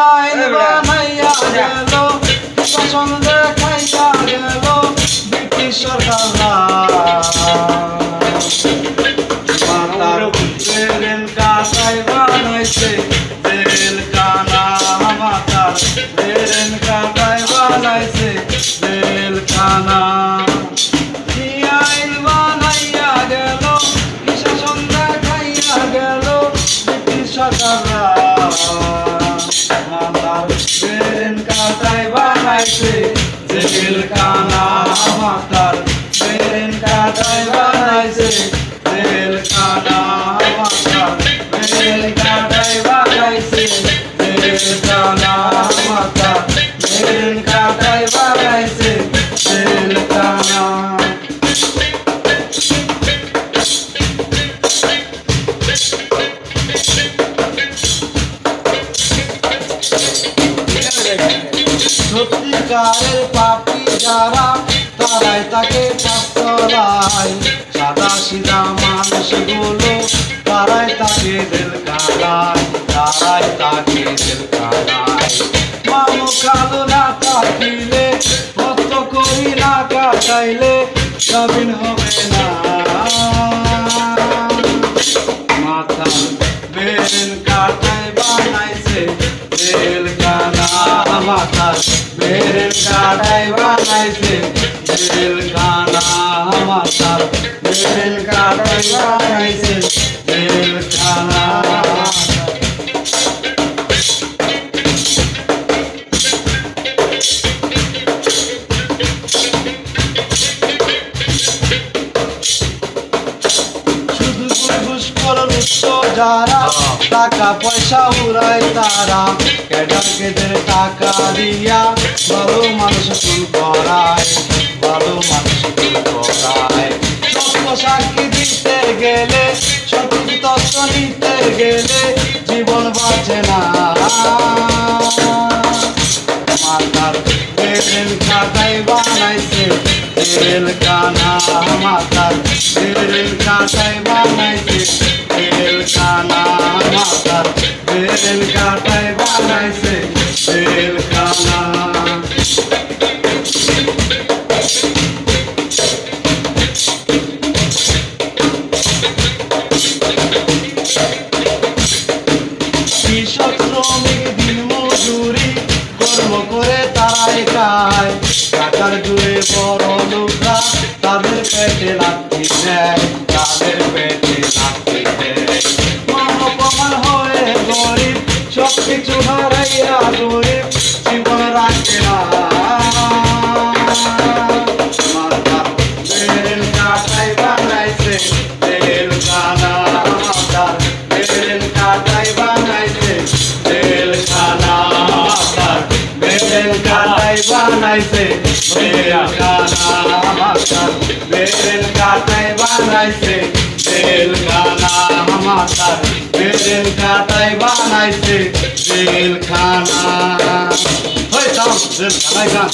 আইন বানাইয়া গেল। শাসন দেখাইয়া গেল। ব্রিটিশ সরকার মাতার ট্রেন কাটাই বানাইছে রেল কানা মাতার ট্রেন কাটাই বানাইছে রেল কানা বানাইছে রেল কানা সত্যিকারের পাপি যারা, তারাই তাকে পাস্তলায়। সাদা সিধা মানুষগুলো, তারাই তাকে দিল কালায় তারাই তাকে দিল কালায় মামু কালো না কাটিলে কত করি না কাটাইলে স্বাধীন হবে না। মাথা বেরেন কাটাই বানাইছে বেল কানা মাথা বেরেন কাটাই বানাইছে বেল কানা মাথা বেরেন কাটাই বানাইছে যারা টাকা পয়সা উড়ায় তারা। ক্যাডারকেদের টাকা দিয়া ভালো মানুষ খুন করায়, ভালো মানুষ খুন করায়। সত্য সাক্ষী দিতে গেলে, সঠিক তথ্য নিতে গেলে জীবন বাঁচে না। মাতার বেরেন কাটাই বানাইছে বেরেন কানা। মাতার বেরেন কাটাই বানাইছে তারাই খায় টাকার জুড়ে বড় লোকরা তাদের পেটে লাঠি দেয়, তাদের পেটে দেয়। হয়ে গরিব সব কিছু হারাইয়া গরিব বানাইছে। বেল কাটাই বানাইছে। বেল খানা মাথার বেল কাটাই বানাইছে। বেল খানা হয়ে যাও বেল গান